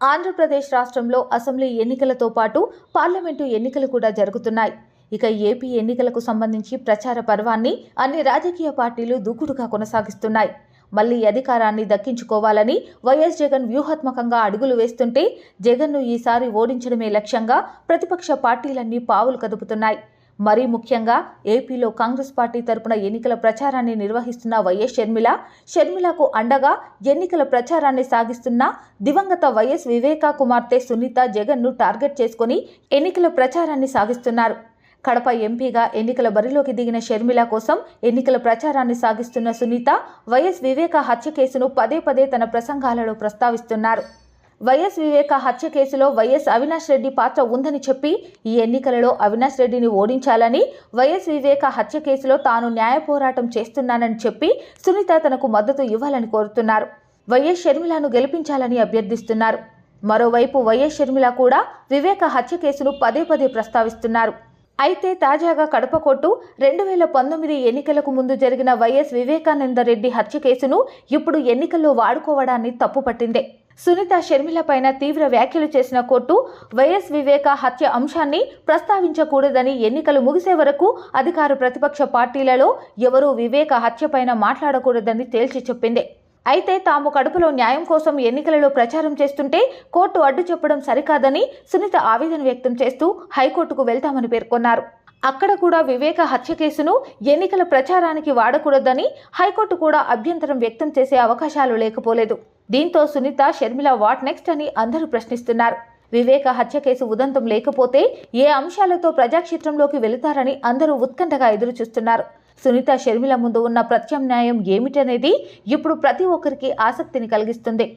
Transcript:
ఆంధ్రప్రదేశ్ రాష్ట్రంలో అసెంబ్లీ ఎన్నికలతో పాటు పార్లమెంటు ఎన్నికలు కూడా జరుగుతున్నాయి. ఇక ఏపీ ఎన్నికలకు సంబంధించి ప్రచార పర్వాన్ని అన్ని రాజకీయ పార్టీలు దూకుడుగా కొనసాగిస్తున్నాయి. మళ్ళీ అధికారాన్ని దక్కించుకోవాలని వైఎస్ జగన్ వ్యూహాత్మకంగా అడుగులు వేస్తుంటే జగన్ను ఈసారి ఓడించడమే లక్ష్యంగా ప్రతిపక్ష పార్టీలన్నీ పావులు కదుపుతున్నాయి. మరీ ముఖ్యంగా ఏపీలో కాంగ్రెస్ పార్టీ తరపున ఎన్నికల ప్రచారాన్ని నిర్వహిస్తున్న వైఎస్ షర్మిల. షర్మిలకు అండగా ఎన్నికల ప్రచారాన్ని సాగిస్తున్న దివంగత వైఎస్ వివేకా కుమార్తె సునీత జగన్ను టార్గెట్ చేసుకుని ఎన్నికల ప్రచారాన్ని సాగిస్తున్నారు. కడప ఎంపీగా ఎన్నికల బరిలోకి దిగిన షర్మిల కోసం ఎన్నికల ప్రచారాన్ని సాగిస్తున్న సునీత వైఎస్ వివేక హత్య కేసును పదే పదే తన ప్రసంగాలలో ప్రస్తావిస్తున్నారు. వైఎస్ వివేక హత్య కేసులో వైఎస్ అవినాష్ రెడ్డి పాత్ర ఉందని చెప్పి ఈ ఎన్నికలలో అవినాష్ రెడ్డిని ఓడించాలని వైఎస్ వివేక హత్య కేసులో తాను న్యాయ పోరాటం చేస్తున్నానని చెప్పి సునీత తనకు మద్దతు ఇవ్వాలని కోరుతున్నారు. వైఎస్ షర్మిలను గెలిపించాలని అభ్యర్థిస్తున్నారు. మరోవైపు వైఎస్ షర్మిల కూడా వివేక హత్య కేసును పదే పదే ప్రస్తావిస్తున్నారు. అయితే తాజాగా కడప కొట్టు రెండు వేల పంతొమ్మిది ఎన్నికలకు ముందు జరిగిన వైఎస్ వివేకానంద రెడ్డి హత్య కేసును ఇప్పుడు ఎన్నికల్లో వాడుకోవడాన్ని తప్పుపట్టిందే. సునీత షర్మిల పైన తీవ్ర వ్యాఖ్యలు చేసిన కోర్టు వైఎస్ వివేక హత్య అంశాన్ని ప్రస్తావించకూడదని ఎన్నికలు ముగిసే వరకు అధికార ప్రతిపక్ష పార్టీలలో ఎవరూ వివేక హత్యపైన మాట్లాడకూడదని తేల్చి చెప్పింది. అయితే తాము కడుపులో న్యాయం కోసం ఎన్నికలలో ప్రచారం చేస్తుంటే కోర్టు అడ్డు చెప్పడం సరికాదని సునీత ఆవేదన వ్యక్తం చేస్తూ హైకోర్టుకు వెళ్తామని పేర్కొన్నారు. అక్కడ కూడా వివేక హత్య కేసును ఎన్నికల ప్రచారానికి వాడకూడదని హైకోర్టు కూడా అభ్యంతరం వ్యక్తం చేసే అవకాశాలు లేకపోలేదు. దీంతో సునీత షర్మిల వాట్ నెక్స్ట్ అని అందరూ ప్రశ్నిస్తున్నారు. వివేక హత్య కేసు ఉదంతం లేకపోతే ఏ అంశాలతో ప్రజాక్షేత్రంలోకి వెళుతారని అందరూ ఉత్కంఠగా ఎదురు చూస్తున్నారు సునీత షర్మిల ముందు ఉన్న ప్రత్యామ్నాయం ఏమిటనేది ఇప్పుడు ప్రతి ఒక్కరికి ఆసక్తిని కలిగిస్తుంది.